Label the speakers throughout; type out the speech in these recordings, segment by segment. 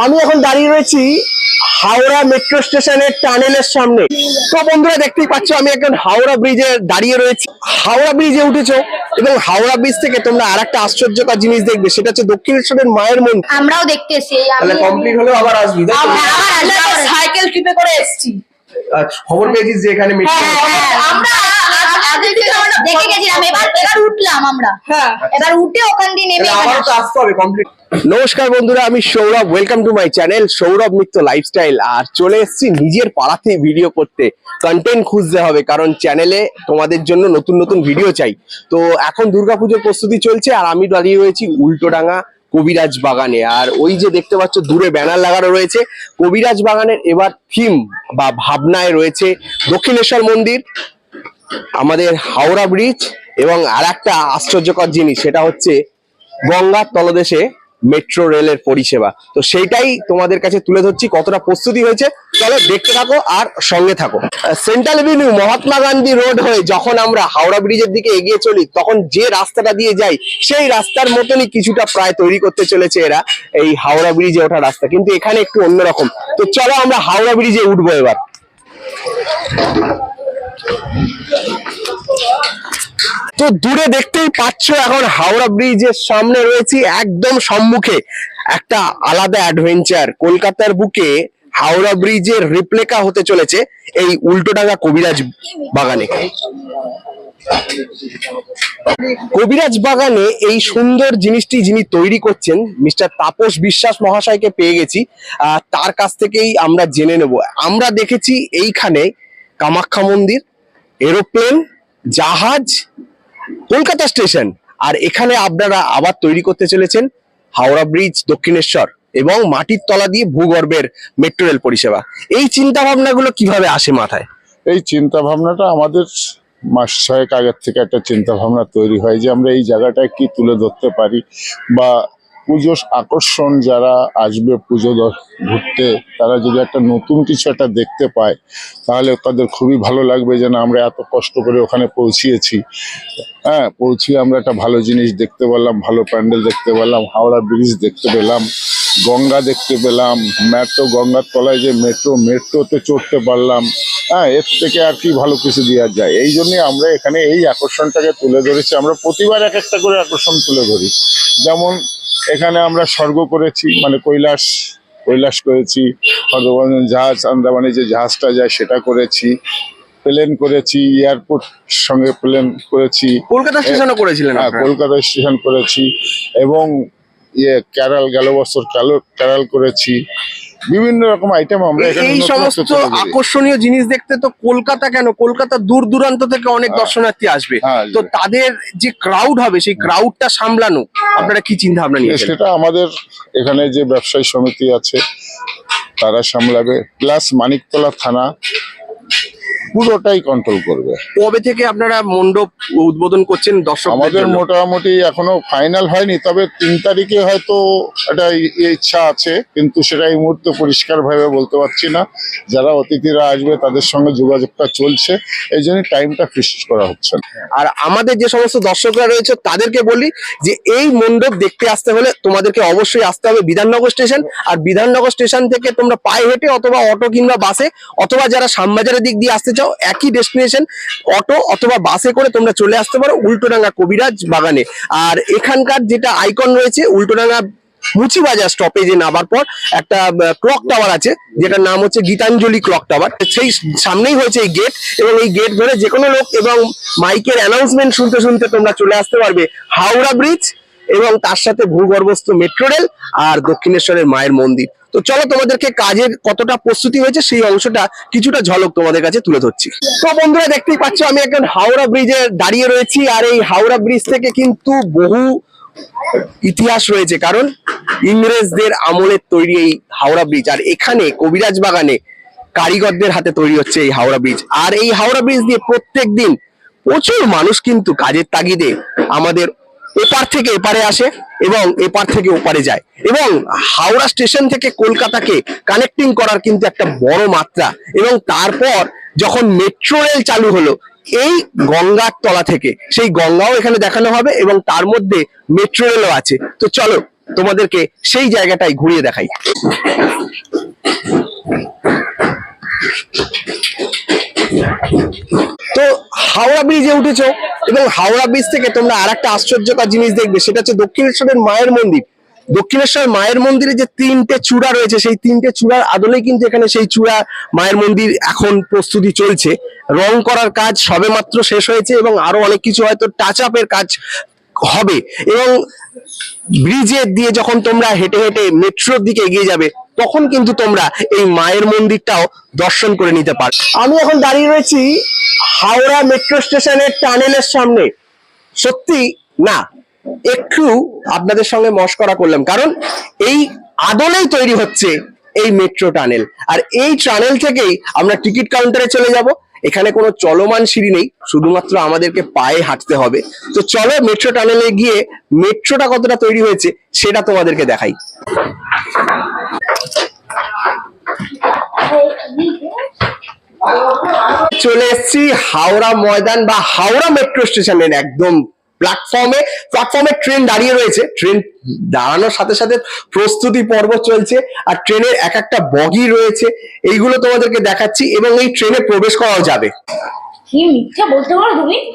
Speaker 1: আমি এখন দাঁড়িয়ে রয়েছি হাওড়া মেট্রো স্টেশনের টানেলের সামনে। তো বন্ধুরা দেখতেই পাচ্ছ আমি একজন হাওড়া ব্রিজে দাঁড়িয়ে রয়েছি। হাওড়া ব্রিজে উঠেছো এবং হাওড়া ব্রিজ থেকে তোমরা আর একটা আশ্চর্যকর জিনিস দেখবে সেটা হচ্ছে দক্ষিণেশ্বরের মায়ের মন্দির।
Speaker 2: আমরাও দেখতে এসেছি
Speaker 1: তাহলে কমপ্লিট হলেও আবার আসবি।
Speaker 3: সাইকেল ট্রিপে করে এসেছি।
Speaker 1: আচ্ছা, খবর পেয়েছিস যে এখানে মেট্রো
Speaker 2: দেখে গেছিলাম এবার এবার উঠলাম আমরা।
Speaker 3: হ্যাঁ।
Speaker 2: এবার উঠে ওখান দিয়ে নেমে
Speaker 1: নমস্কার বন্ধুরা আমি Sourav welcome to my channel Sourav Mitra lifestyle আর চলে এসেছি নিজের পাড়াতেই ভিডিও করতে। কন্টেন্ট খুঁজতে হবে কারণ চ্যানেলে তোমাদের জন্য নতুন নতুন ভিডিও চাই। তো এখন দুর্গাপুজোর প্রস্তুতি চলছে আর আমি দাঁড়িয়ে রয়েছি উল্টোডাঙ্গা কবিরাজ বাগানে। আর ওই যে দেখতে পাচ্ছ দূরে ব্যানার লাগানো রয়েছে। কবিরাজ বাগানের এবার থিম বা ভাবনায় রয়েছে দক্ষিণেশ্বর মন্দির। আমাদের হাওড়া ব্রিজ এবং আর একটা আশ্চর্যকর জিনিস, সেটা হচ্ছে গঙ্গার তলদেশে মেট্রো রেলের পরিষেবা। তো সেইটাই তোমাদের কাছে তুলে ধরছি, কতটা প্রস্তুতি হয়েছে। চলো দেখতে থাকো আর সঙ্গে থাকো। Central avenue Mahatma Gandhi road হয়ে যখন আমরা হাওড়া ব্রিজের দিকে এগিয়ে চলি, তখন যে রাস্তাটা দিয়ে যাই, সেই রাস্তার মতনই কিছুটা প্রায় তৈরি করতে চলেছে এরা, এই হাওড়া ব্রিজে ওঠা রাস্তা। কিন্তু এখানে একটু অন্যরকম। তো চলো আমরা হাওড়া ব্রিজে উঠবো এবার। তো দূরে দেখতেই পাচ্ছ এখন হাওড়া ব্রিজের সামনে রয়েছি একদম সম্মুখে একটা আলাদা অ্যাডভেঞ্চার কলকাতার বুকে হাওড়া ব্রিজের রিপ্লেকা হতে চলেছে এই উল্টোডাঙ্গা কবিরাজ বাগানে। কবিরাজ বাগানে এই সুন্দর জিনিসটি যিনি তৈরি করছেন, মিস্টার তাপস বিশ্বাস মহাশয়কে পেয়ে গেছি। তার কাছ থেকেই আমরা জেনে নেব। আমরা দেখেছি এইখানে কামাখ্যা মন্দির, এরোপ্লেন, জাহাজ, কলকাতা স্টেশন। আর এখানে আপনারা আবার তৈরি করতে চলেছেন হাওড়া ব্রিজ, দক্ষিণেশ্বর এবং মাটির তলা দিয়ে ভূগর্ভের মেট্রো রেল পরিষেবা। এই চিন্তা ভাবনাগুলো কীভাবে আসে মাথায়?
Speaker 4: এই চিন্তা ভাবনাটা আমাদের মাস ছয়েক আগের থেকে একটা চিন্তা ভাবনা তৈরি হয় যে আমরা এই জায়গাটায় কি তুলে ধরতে পারি বা পুজো আকর্ষণ যারা আসবে পুজো ঘুরতে, তারা যদি একটা নতুন কিছু একটা দেখতে পায়, তাহলে তাদের খুবই ভালো লাগবে যে না আমরা এত কষ্ট করে ওখানে পৌঁছিয়েছি। হ্যাঁ পৌঁছিয়ে আমরা একটা ভালো জিনিস দেখতে পারলাম, ভালো প্যান্ডেল দেখতে পারলাম, হাওড়া ব্রিজ দেখতে পেলাম, গঙ্গা দেখতে পেলাম মেট্রো গঙ্গার তলায় যে মেট্রো, মেট্রোতে চড়তে পারলাম। হ্যাঁ এর থেকে আর কি ভালো কিছু দেওয়া যায়। এই জন্যই আমরা এখানে এই আকর্ষণটাকে তুলে ধরেছি। আমরা প্রতিবার এক একটা করে আকর্ষণ তুলে ধরি। যেমন এখানে আমরা স্বর্গ করেছি মানে কৈলাস কৈলাস করেছি হরদবন্ধন জাহাজ আন্দামানে যে জাহাজটা যায় সেটা করেছি প্লেন করেছি এয়ারপোর্ট সঙ্গে প্লেন করেছি।
Speaker 1: কলকাতা স্টেশনও করেছিলেন
Speaker 4: হ্যাঁ কলকাতা স্টেশন করেছি এবং ইয়ে ক্যারাল গেল বছর ক্যারাল কেরাল করেছি। বিভিন্ন রকম আইটেম আমরা
Speaker 1: এই সমস্ত আকর্ষণীয় জিনিস দেখতে তো কলকাতা কেন? কলকাতা দূর দূরান্ত থেকে অনেক
Speaker 4: হ্যাঁ।
Speaker 1: দর্শনার্থী আসবে।
Speaker 4: হ্যাঁ,
Speaker 1: তো তাদের যে ক্রাউড হবে সেই ক্রাউডটা সামলানো আপনারা কি চিন্তা ভাবনা নিয়ে
Speaker 4: সেটা আমাদের এখানে যে ব্যবসায়ী সমিতি আছে তারা সামলাবে। প্লাস মানিকতলা থানা পুরোটাই কন্ট্রোল করবে।
Speaker 1: কবে থেকে আপনারা মণ্ডপ উদ্বোধন করছেন দর্শক
Speaker 4: আমাদের মোটামুটি এখনও ফাইনাল হয়নি তবে তিন তারিখে হয়তো একটা ইচ্ছা আছে কিন্তু সেটা এই মুহূর্তে পরিষ্কার ভাবে বলতে পারছি না। যারা অতিথিরা আসবে তাদের সঙ্গে যোগাযোগটা চলছে এই জন্য টাইমটা ফিক্স করা হচ্ছে
Speaker 1: আর আমাদের যে সমস্ত দর্শকরা রয়েছে তাদেরকে বলি যে এই মণ্ডপ দেখতে আসতে হলে তোমাদেরকে অবশ্যই আসতে হবে বিধাননগর স্টেশন। আর বিধাননগর স্টেশন থেকে তোমরা পায়ে হেঁটে অথবা অটো কিংবা বাসে অথবা যারা শ্যামবাজারের দিক দিয়ে আসতে চাও একই ডেস্টিনেশন অটো অথবা বাসে করে তোমরা চলে আসতে পারো উল্টোডাঙ্গা কবিরাজ বাগানে। আর এখানকার যেটা আইকন রয়েছে, উল্টোডাঙ্গা মুচিবাজার স্টপেজে নামার পর একটা ক্লক টাওয়ার আছে, যেটার নাম হচ্ছে গীতাঞ্জলি ক্লক টাওয়ার সেই সামনেই হয়েছে এই গেট এবং এই গেট ধরে যে কোনো লোক এবং মাইকের অ্যানাউন্সমেন্ট শুনতে শুনতে তোমরা চলে আসতে পারবে হাওড়া ব্রিজ এবং তার সাথে ভূগর্ভস্থ মেট্রো রেল আর দক্ষিণেশ্বরের মায়ের মন্দির। তো চলো তোমাদেরকে কাজের কতটা প্রস্তুতি হয়েছে সেই অংশটা কিছুটা ঝলক তোমাদের কাছে তুলে ধরছি। তো বন্ধুরা দেখতেই পাচ্ছ, আমি একজন হাওড়া ব্রিজে দাঁড়িয়ে রয়েছি আর এই হাওড়া ব্রিজ থেকে কিন্তু বহু ইতিহাস রয়েছে, কারণ ইংরেজদের আমলের তৈরি এই হাওড়া ব্রিজ আর এখানে কবিরাজ বাগানে কারিগরদের হাতে তৈরি হচ্ছে এই হাওড়া ব্রিজ। আর এই হাওড়া ব্রিজ দিয়ে প্রত্যেক দিন প্রচুর মানুষ কিন্তু কাজের তাগিদে আমাদের এপার থেকে এপারে আসে এবং এপার থেকে ওপারে যায়। এবং হাওড়া স্টেশন থেকে কলকাতাকে কানেক্টিং করার কিন্তু একটা বড় মাত্রা। এবং তারপর যখন মেট্রো রেল চালু হলো, এই গঙ্গার তলা থেকে, সেই গঙ্গাও এখানে দেখানো হবে এবং তার মধ্যে মেট্রো রেলও আছে। তো চলো, তোমাদেরকে সেই জায়গাটাই ঘুরিয়ে দেখাই। হাওড়া ব্রিজে উঠেছো এবং হাওড়া ব্রিজ থেকে তোমরা আর একটা আশ্চর্যকর জিনিস দেখবে, সেটা হচ্ছে দক্ষিণেশ্বরের মায়ের মন্দির। দক্ষিণেশ্বর মায়ের মন্দিরে যে তিনটে চূড়া রয়েছে, সেই তিনটে চূড়ার আদলে কিন্তু এখানে সেই চূড়া মায়ের মন্দির এখন প্রস্তুতি চলছে। রং করার কাজ সবেমাত্র শেষ হয়েছে এবং আরও অনেক কিছু হয়তো টাচ আপের কাজ হবে। এবং ব্রিজের দিয়ে যখন তোমরা হেঁটে হেঁটে মেট্রোর দিকে এগিয়ে যাবে তখন কিন্তু তোমরা এই মায়ের মন্দিরটাও দর্শন করে নিতে পারো আমি এখন দাঁড়িয়ে রয়েছি হাওড়া মেট্রো স্টেশনের টানেলের সামনে। সত্যি? না। একটু আপনাদের সঙ্গে মস্করা করলাম, কারণ এই আদলেই তৈরি হচ্ছে এই মেট্রো টানেল। আর এই টানেল থেকেই আমরা টিকিট কাউন্টারে চলে যাব। এখানে কোনো চলমান সিঁড়ি নেই, শুধুমাত্র আমাদেরকে পায়ে হাঁটতে হবে। তো চলো মেট্রো টানেলে গিয়ে মেট্রোটা কতটা তৈরি হয়েছে সেটা তোমাদেরকে দেখাই। চলে এসেছি হাওড়া ময়দান বা হাওড়া মেট্রো স্টেশনের একদম প্ল্যাটফর্মে প্ল্যাটফর্মে ট্রেন দাঁড়িয়ে রয়েছে। ট্রেন দাঁড়ানোর সাথে সাথে প্রস্তুতি পর্ব চলছে আর ট্রেনের এক একটা বগি রয়েছে। এইগুলো তোমাদেরকে দেখাচ্ছি এবং এই ট্রেনে প্রবেশ করাও যাবে।
Speaker 2: কি মিথ্যা বলতে পারো তুমি?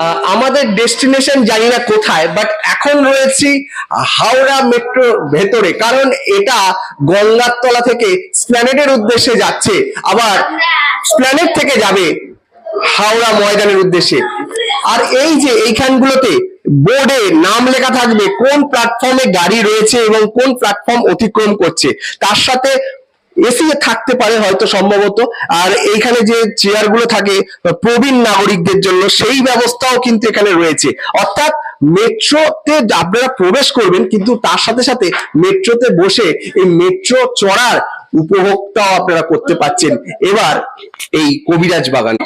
Speaker 1: আহ, আমাদের ডেস্টিনেশন জানি না কোথায় বাট এখন রয়েছি হাওড়া মেট্রো ভেতরে। কারণ এটা গঙ্গার তলা থেকে স্প্ল্যানেটের উদ্দেশ্যে যাচ্ছে, আবার স্প্ল্যানেট থেকে যাবে হাওড়া ময়দানের উদ্দেশ্যে। আর এই যে এইখানগুলোতে বোর্ডে নাম লেখা থাকবে, কোন প্ল্যাটফর্মে গাড়ি রয়েছে এবং কোন প্ল্যাটফর্ম অতিক্রম করছে, তার সাথে এসি থাকতে পারে হয়তো সম্ভবত, আর এইখানে যে চেয়ারগুলো থাকে, প্রবীণ নাগরিকদের জন্য সেই ব্যবস্থাও কিন্তু এখানে রয়েছে। অর্থাৎ মেট্রোতে আপনারা প্রবেশ করবেন, কিন্তু তার সাথে সাথে মেট্রোতে বসে এই মেট্রো চড়ার উপভোগটাও আপনারা করতে পাচ্ছেন। এবার এই কবিরাজ বাগান।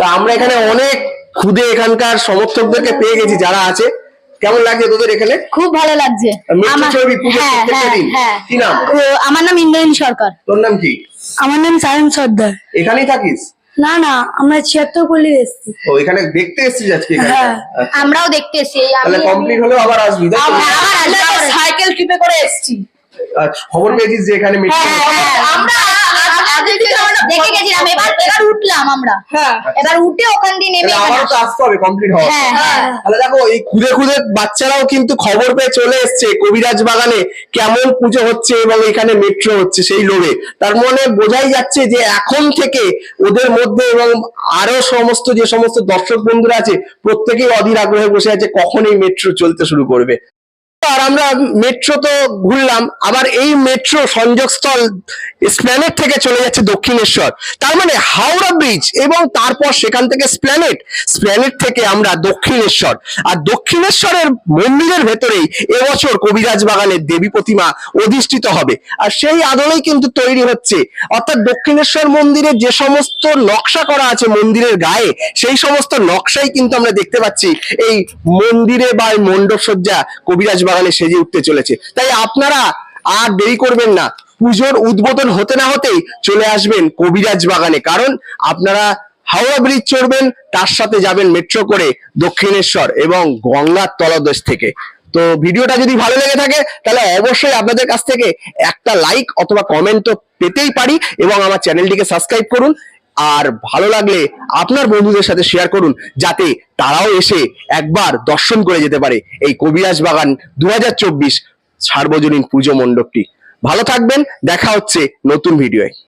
Speaker 1: তা আমরা এখানে অনেক খুদে এখানকার সমর্থকদেরকে পেয়ে গেছি যারা আছে। কেমন লাগছে তোদের এখানে?
Speaker 2: খুব ভালো লাগছে। আমার- হ্যাঁ হ্যাঁ? হ্যাঁ।
Speaker 1: কি নাম?
Speaker 2: ও, ইন্দ্রাণী সরকার।
Speaker 1: তোর নাম কি?
Speaker 3: আমার নাম সায়ন সর্দার।
Speaker 1: এখানেই থাকিস?
Speaker 3: না না আমরা ছিয়াত্তর পল্লী এসেছি।
Speaker 1: ও এখানে দেখতে এসেছিস আজকে এখানে। আচ্ছা।
Speaker 2: আমরাও দেখতে এসেছি।
Speaker 1: তাহলে কমপ্লিট হলেও আবার আসবি
Speaker 2: আবার।
Speaker 3: সাইকেল ট্রিপে করে এসেছি।
Speaker 1: খবর পেয়েছিস যে এখানে মেট্রো
Speaker 2: আমরা আ- আগে থেকে আমরা দেখে গেছিলাম এবার এবার উঠলাম আমরা। এবার উঠে ওখান দিয়ে নেমে
Speaker 1: আমারও তো আসতে হবে। কমপ্লিট হওয়া তাহলে দেখো এই খুদে খুদে বাচ্চারাও কিন্তু খবর পেয়ে চলে এসছে কবিরাজ বাগানে কেমন পুজো হচ্ছে এবং এখানে মেট্রো হচ্ছে সেই লোভে। তার মানে বোঝাই যাচ্ছে যে এখন থেকে ওদের মধ্যে এবং আরও সমস্ত যে সমস্ত দর্শক বন্ধুরা আছে প্রত্যেকেই অধীর আগ্রহে বসে আছে কখন এই মেট্রো চলতে শুরু করবে। আর আমরা মেট্রো তো ঘুরলাম, আবার এই মেট্রো সংযোগস্থল স্প্ল্যানেট থেকে চলে যাচ্ছে দক্ষিণেশ্বর। তার মানে হাওড়া ব্রিজ এবং তারপর সেখান থেকে স্প্ল্যানেট স্প্ল্যানেট থেকে আমরা দক্ষিণেশ্বর। আর দক্ষিণেশ্বরের মন্দিরের ভেতরেই এবছর কবিরাজ বাগানের দেবী প্রতিমা অধিষ্ঠিত হবে। আর সেই আদলেই কিন্তু তৈরি হচ্ছে। অর্থাৎ দক্ষিণেশ্বর মন্দিরে যে সমস্ত নকশা করা আছে মন্দিরের গায়ে, সেই সমস্ত নকশাই কিন্তু আমরা দেখতে পাচ্ছি এই মন্দিরে বা এই মণ্ডপ সজ্জা কবিরাজ বাগানে সেজে উঠতে চলেছে। তাই আপনারা আর দেরি করবেন না। পুজোর উদ্বোধন হতে না হতেই চলে আসবেন কবিরাজ বাগানে। কারণ আপনারা হাওড়া ব্রিজ চড়বেন, তার সাথে যাবেন মেট্রো করে দক্ষিণেশ্বর এবং গঙ্গার তলদেশ থেকে। তো ভিডিওটা যদি ভালো লেগে থাকে, তাহলে অবশ্যই আপনাদের কাছ থেকে একটা লাইক অথবা কমেন্ট তো পেতেই পারি এবং আমার চ্যানেলটিকে সাবস্ক্রাইব করুন। আর ভালো লাগলে আপনার বন্ধুদের সাথে শেয়ার করুন, যাতে তারাও এসে একবার দর্শন করে যেতে পারে এই কবিরাজ বাগান দু হাজার চব্বিশ সার্বজনীন পুজো মণ্ডপটি। ভালো থাকবেন, দেখা হচ্ছে নতুন ভিডিওয়